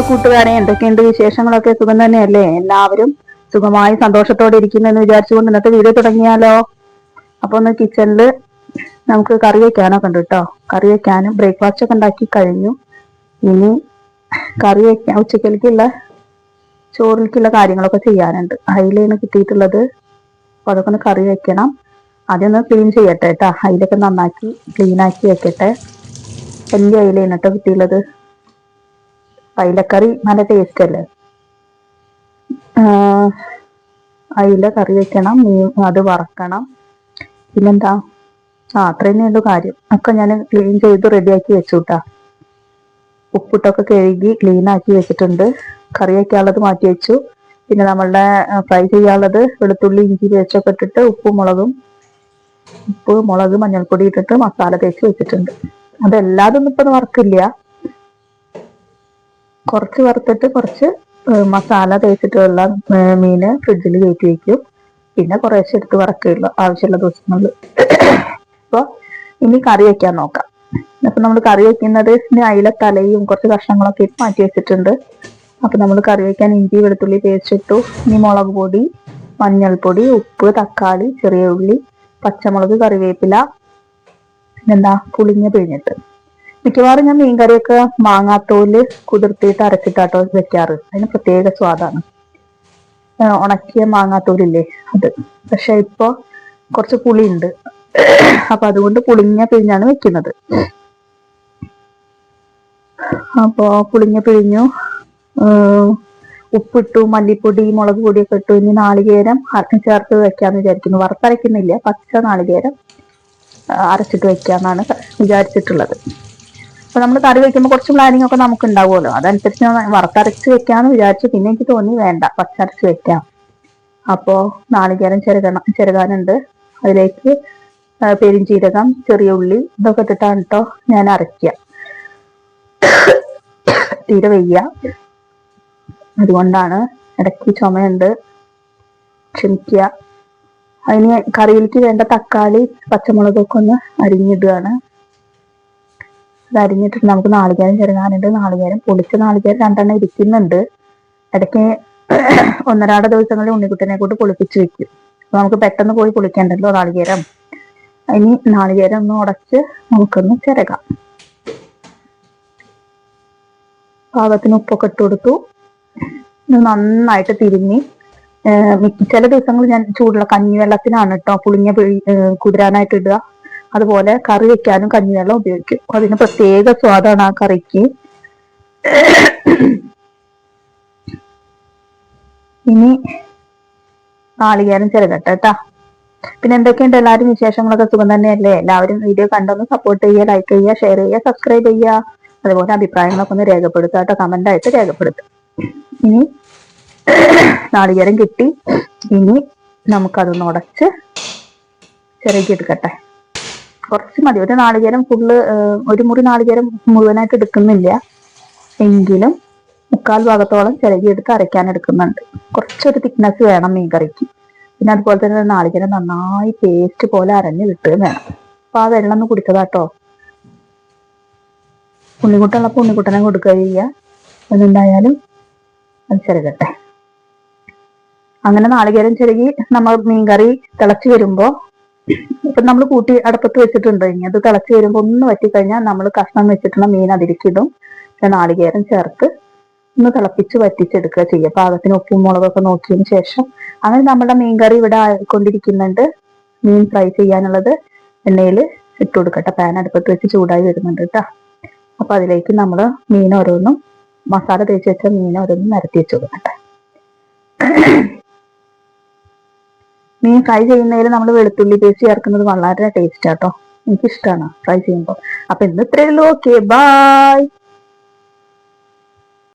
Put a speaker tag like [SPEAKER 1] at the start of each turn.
[SPEAKER 1] Hello കൂട്ടുകാരെ എന്തൊക്കെയുണ്ട് വിശേഷങ്ങളൊക്കെ? സുഖം തന്നെയല്ലേ? എല്ലാവരും സുഖമായി സന്തോഷത്തോടെ ഇരിക്കുന്നു എന്ന് വിചാരിച്ചുകൊണ്ട് ഇന്നത്തെ വീഡിയോ തുടങ്ങിയാലോ? അപ്പൊ ഒന്ന് കിച്ചണിൽ നമുക്ക് കറി വെക്കാനൊക്കെ ഉണ്ട് കേട്ടോ കറി വെക്കാനും ബ്രേക്ക്ഫാസ്റ്റ് ഒക്കെ ഉണ്ടാക്കി കഴിഞ്ഞു. ഇനി കറി വെക്കാൻ ഉച്ചക്കലേക്കുള്ള ചോറിലേക്കുള്ള കാര്യങ്ങളൊക്കെ ചെയ്യാനുണ്ട്. അയിലാണ് കിട്ടിയിട്ടുള്ളത്. അപ്പൊ അതൊക്കെ ഒന്ന് കറി വെക്കണം. ആദ്യം ഒന്ന് ക്ലീൻ ചെയ്യട്ടെ കേട്ടോ അയിലൊക്കെ നന്നാക്കി ക്ലീനാക്കി വെക്കട്ടെ. വലിയ അയിലാണ് കേട്ടോ കിട്ടിയുള്ളത് അയിലക്കറി നല്ല ടേസ്റ്റ് അല്ലേ? അയില കറി വെക്കണം മീൻ അത് വറക്കണം. പിന്നെന്താ? ആ അത്രയും തന്നെയുള്ളൂ കാര്യം. ഒക്കെ ഞാൻ ക്ലീൻ ചെയ്ത് റെഡിയാക്കി വെച്ചു കേട്ടാ ഉപ്പിട്ടൊക്കെ കഴുകി ക്ലീൻ ആക്കി വെച്ചിട്ടുണ്ട്. കറി വയ്ക്കാനുള്ളത് മാറ്റി വെച്ചു. പിന്നെ നമ്മളുടെ ഫ്രൈ ചെയ്യാനുള്ളത് വെളുത്തുള്ളി ഇഞ്ചി പേസ്റ്റൊക്കെ ഇട്ടിട്ട് ഉപ്പും മുളകും ഉപ്പ് മുളക് മഞ്ഞൾപ്പൊടി ഇട്ടിട്ട് മസാല തേച്ച് വെച്ചിട്ടുണ്ട്. അതെല്ലാതൊന്നും ഇപ്പൊ വറക്കില്ല. കുറച്ച് വറുത്തിട്ട് കുറച്ച് മസാല തേച്ചിട്ടുള്ള മീന് ഫ്രിഡ്ജിൽ കയറ്റി വെക്കും. പിന്നെ കുറേശ്ശെ എടുത്ത് വറക്കുകയുള്ളൂ ആവശ്യമുള്ള ദിവസങ്ങളിൽ. അപ്പോൾ ഇനി കറി വയ്ക്കാൻ നോക്കാം. അപ്പം നമ്മൾ കറി വയ്ക്കുന്നത് അയില തലയും കുറച്ച് കഷ്ണങ്ങളൊക്കെ ഇട്ട് മാറ്റി വെച്ചിട്ടുണ്ട്. അപ്പം നമ്മൾ കറി വയ്ക്കാൻ ഇഞ്ചി വെളുത്തുള്ളി പേസ്റ്റ് ഇട്ടു. ഇനി മുളക് പൊടി മഞ്ഞൾപ്പൊടി ഉപ്പ് തക്കാളി ചെറിയ ഉള്ളി പച്ചമുളക് കറിവേപ്പില പിന്നെന്താ പുളിഞ്ഞ പിഴിഞ്ഞിട്ട്. മിക്കവാറും ഞാൻ മീൻകറിയൊക്കെ മാങ്ങാത്തോൽ കുതിർത്തിയിട്ട് അരച്ചിട്ടാട്ടോ വെക്കാറ്. അതിന് പ്രത്യേക സ്വാദാണ്. ഉണക്കിയ മാങ്ങാത്തോലില്ലേ അത്. പക്ഷെ ഇപ്പോ കുറച്ച് പുളി ഉണ്ട് അപ്പൊ അതുകൊണ്ട് പുളിഞ്ഞ പിഴിഞ്ഞാണ് വെക്കുന്നത്. അപ്പോ പുളിഞ്ഞ പിഴിഞ്ഞു ഉപ്പിട്ടു മല്ലിപ്പൊടി മുളക് പൊടിയൊക്കെ ഇട്ടു. ഇനി നാളികേരം ചേർത്ത് വെക്കാന്ന് വിചാരിക്കുന്നു. വറുത്തരയ്ക്കുന്നില്ല. പച്ച നാളികേരം അരച്ചിട്ട് വെക്കാന്നാണ് വിചാരിച്ചിട്ടുള്ളത്. അപ്പൊ നമ്മൾ കറി വെക്കുമ്പോൾ കുറച്ച് പ്ലാനിങ് ഒക്കെ നമുക്ക് ഉണ്ടാവുമല്ലോ അതനുസരിച്ച് വറുത്തരച്ച് വെക്കാന്ന് വിചാരിച്ചു പിന്നെ എനിക്ക് തോന്നി വേണ്ട പച്ചരച്ച് വെക്കാം. അപ്പോ നാളികേരം ചെറുകണം ചെറുകാനുണ്ട് അതിലേക്ക് പെരിഞ്ചീരകം ചെറിയ ഉള്ളി ഇതൊക്കെ ഇട്ടിട്ടാണ് കേട്ടോ ഞാൻ അരയ്ക്കുക തീരെ വയ്യ. അതുകൊണ്ടാണ് ഇടയ്ക്ക് ചുമയുണ്ട്. ക്ഷമിക്കുക അതിന് കറിയിലേക്ക് വേണ്ട തക്കാളി പച്ചമുളകൊക്കെ ഒന്ന് അരിഞ്ഞിടുകയാണ്. അത് അരിഞ്ഞിട്ട് നമുക്ക് നാളികേരം ചെറുകാനുണ്ട് നാളികേരം പൊളിച്ച നാളികേരം രണ്ടെണ്ണം ഇരിക്കുന്നുണ്ട്. ഇടയ്ക്ക് ഒന്നരാട ദിവസങ്ങളിൽ ഉണ്ണിക്കുട്ടനെ കൊണ്ട് പൊളിപ്പിച്ച് വെക്കും. അപ്പൊ നമുക്ക് പെട്ടെന്ന് പോയി പൊളിക്കണ്ടല്ലോ നാളികേരം. ഇനി നാളികേരം ഒന്ന് ഉടച്ച് നമുക്കൊന്ന് ചിരകാം. പാകത്തിന് ഉപ്പൊക്കെ ഇട്ട് കൊടുത്തു. ഇത് നന്നായിട്ട് മിക്ക- ചില ദിവസങ്ങൾ ഞാൻ ചൂടുള്ള കഞ്ഞിവെള്ളത്തിനാണ് കേട്ടോ ഏഹ് കുതിരാനായിട്ട് ഇടുക. അതുപോലെ കറി വെക്കാനും കഞ്ഞിവെള്ളം ഉപയോഗിക്കും. അതിന് പ്രത്യേക സ്വാദാണ് ആ കറിക്ക്. ഇനി നാളികേരം ചെറുകട്ട കേട്ടാ പിന്നെ എന്തൊക്കെയുണ്ട്? എല്ലാവരും വിശേഷങ്ങളൊക്കെ സുഖം തന്നെയല്ലേ? എല്ലാവരും വീഡിയോ കണ്ടൊന്ന് സപ്പോർട്ട് ചെയ്യുക ലൈക്ക് ചെയ്യുക ഷെയർ ചെയ്യുക സബ്സ്ക്രൈബ് ചെയ്യുക. അതുപോലെ അഭിപ്രായങ്ങളൊക്കെ ഒന്ന് രേഖപ്പെടുത്തുക കേട്ടോ കമന്റ് ആയിട്ട് രേഖപ്പെടുത്തുക. ഇനി നാളികേരം കിട്ടി. ഇനി നമുക്കതൊന്ന് ഉടച്ച് ചിരകിയെടുക്കട്ടെ കുറച്ച് മതി. ഒരു നാളികേരം ഫുള്ള് ഒരു മുറി നാളികേരം മുഴുവനായിട്ട് എടുക്കുന്നില്ല. എങ്കിലും മുക്കാൽ ഭാഗത്തോളം ചിരകിയെടുത്ത് അരയ്ക്കാൻ എടുക്കുന്നുണ്ട്. കുറച്ചൊരു തിക്നെസ് വേണം മീൻ കറിക്ക് പിന്നെ അതുപോലെ തന്നെ നാളികേരം നന്നായി പേസ്റ്റ് പോലെ അരഞ്ഞ് കിട്ടുകയും വേണം. അപ്പൊ ആ വെള്ളം ഒന്ന് കുടിച്ചതാട്ടോ ഉണ്ണിക്കുട്ടുള്ളപ്പോൾ ഉണ്ണിക്കുട്ടനെ കൊടുക്കുക ചെയ്യുക. അതുണ്ടായാലും അത് ചെറുകട്ടെ അങ്ങനെ നാളികേരം ചെറുകി നമ്മൾ മീൻകറി തിളച്ച് വരുമ്പോ ഇപ്പൊ നമ്മൾ കൂട്ടി അടുപ്പത്ത് വെച്ചിട്ടുണ്ട്. ഇനി അത് തിളച്ച് വരുമ്പോൾ ഒന്ന് വറ്റിക്കഴിഞ്ഞാൽ നമ്മൾ കഷ്ണം വെച്ചിട്ടുള്ള മീൻ അതിരിക്കിടും. പിന്നെ നാളികേരം ചേർത്ത് ഒന്ന് തിളപ്പിച്ച് വറ്റിച്ചെടുക്കുക ചെയ്യുക. പാകത്തിന് ഉപ്പും മുളകൊക്കെ നോക്കിയതിന് ശേഷം അങ്ങനെ നമ്മുടെ മീൻകറി ഇവിടെ ആയിക്കൊണ്ടിരിക്കുന്നുണ്ട്. മീൻ ഫ്രൈ ചെയ്യാനുള്ളത് എണ്ണയിൽ ഇട്ട് കൊടുക്കട്ടെ. പാൻ അടുപ്പത്ത് വെച്ച് ചൂടായി വരുന്നുണ്ട് കേട്ടോ. അപ്പൊ അതിലേക്ക് നമ്മൾ മീൻ ഓരോന്നും മസാല തേച്ച് വെച്ച മീൻ ഓരോന്നും നിരത്തി വെച്ച് കൊടുക്കട്ടെ. മീൻ ഫ്രൈ ചെയ്യുന്നതിൽ നമ്മൾ വെളുത്തുള്ളി പേസ്റ്റ് ചേർക്കുന്നത് വളരെ ടേസ്റ്റ് ആട്ടോ എനിക്കിഷ്ടമാണ് ഫ്രൈ ചെയ്യുമ്പോൾ. അപ്പൊ ഇന്ന് ഇത്രയേ ഉള്ളൂ. Okay bye